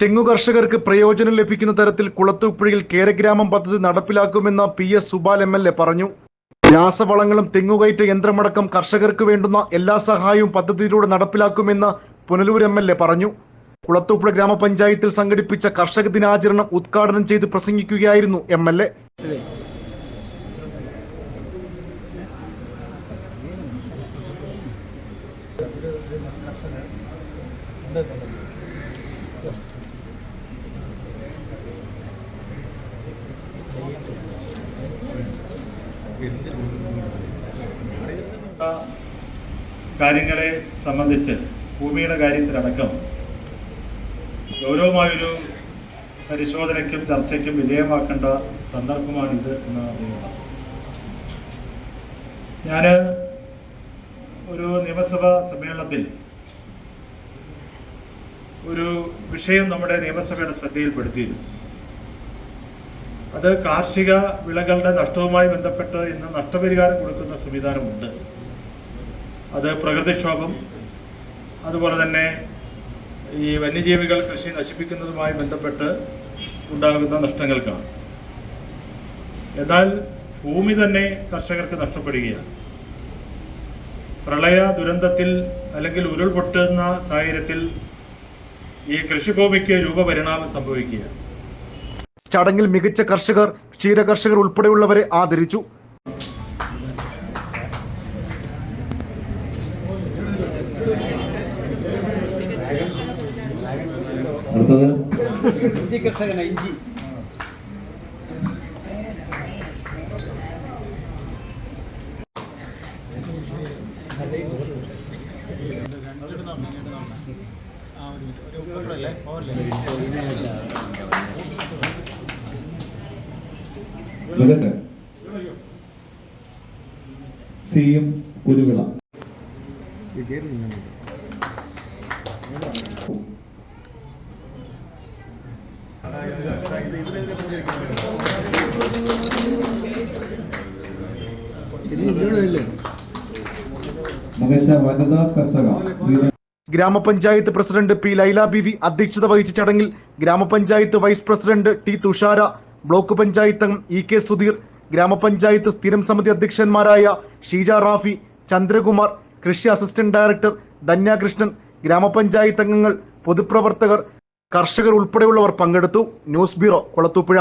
തെങ്ങു കർഷകർക്ക് പ്രയോജനം ലഭിക്കുന്ന തരത്തിൽ കുളത്തൂപ്പുഴയിൽ കേരഗ്രാമം പദ്ധതി നടപ്പിലാക്കുമെന്ന് P S Supal M L A പറഞ്ഞു. രാസവളങ്ങളും തെങ്ങുകയറ്റ യന്ത്രമടക്കം കർഷകർക്ക് വേണ്ടുന്ന എല്ലാ സഹായവും പദ്ധതിയിലൂടെ നടപ്പിലാക്കുമെന്ന് പുനലൂർ എം എൽ എ പറഞ്ഞു. കുളത്തൂപ്പുഴ ഗ്രാമപഞ്ചായത്തിൽ സംഘടിപ്പിച്ച കർഷക ദിനാചരണം ഉദ്ഘാടനം ചെയ്ത് പ്രസംഗിക്കുകയായിരുന്നു എം എൽ എ. കാര്യങ്ങളെ സംബന്ധിച്ച് ഭൂമിയുടെ കാര്യത്തിലടക്കം ഗൗരവമായൊരു പരിശോധനയ്ക്കും ചർച്ചയ്ക്കും വിധേയമാക്കേണ്ട സന്ദർഭമാണിത് എന്നാണ് ഞാൻ ഒരു നിയമസഭാ സമ്മേളനത്തിൽ ഒരു വിഷയം നമ്മുടെ നിയമസഭയുടെ ശ്രദ്ധയിൽപ്പെടുത്തിയിരുന്നു. അത് കാർഷിക വിളകളുടെ നഷ്ടവുമായി ബന്ധപ്പെട്ട് ഇന്ന് നഷ്ടപരിഹാരം കൊടുക്കുന്ന സംവിധാനമുണ്ട്. അത് പ്രകൃതിക്ഷോഭം അതുപോലെ തന്നെ ഈ വന്യജീവികൾ കൃഷി നശിപ്പിക്കുന്നതുമായി ബന്ധപ്പെട്ട് ഉണ്ടാകുന്ന നഷ്ടങ്ങൾക്കാണ്. എന്നാൽ ഭൂമി തന്നെ കർഷകർക്ക് നഷ്ടപ്പെടുകയാണ്. പ്രളയ ദുരന്തത്തിൽ അല്ലെങ്കിൽ ഉരുൾപൊട്ടുന്ന സാഹചര്യത്തിൽ ഈ കൃഷിഭൂമിക്ക് രൂപപരിണാമം സംഭവിക്കുകയാണ്. ചടങ്ങിൽ മികച്ച കർഷകർ ക്ഷീര കർഷകർ ഉൾപ്പെടെയുള്ളവരെ ആദരിച്ചു. അടുത്തത്? ഇഞ്ചി കർഷകന ഇഞ്ചി. മികച്ച സി എം കുരുവിള. ഗ്രാമപഞ്ചായത്ത് പ്രസിഡന്റ് പി ലൈല ബിവി അധ്യക്ഷത വഹിച്ച ചടങ്ങിൽ ഗ്രാമപഞ്ചായത്ത് vice president T Thushara block panchayat E K Sudheer ഗ്രാമപഞ്ചായത്ത് സ്ഥിരം സമിതി അധ്യക്ഷന്മാരായ ഷീജ റാഫി ചന്ദ്രകുമാർ കൃഷി അസിസ്റ്റന്റ് ഡയറക്ടർ ധന്യാകൃഷ്ണൻ ഗ്രാമപഞ്ചായത്ത് അംഗങ്ങൾ പൊതുപ്രവർത്തകർ കർഷകർ ഉൾപ്പെടെയുള്ളവർ പങ്കെടുത്തു. News bureau Kulathupuzha.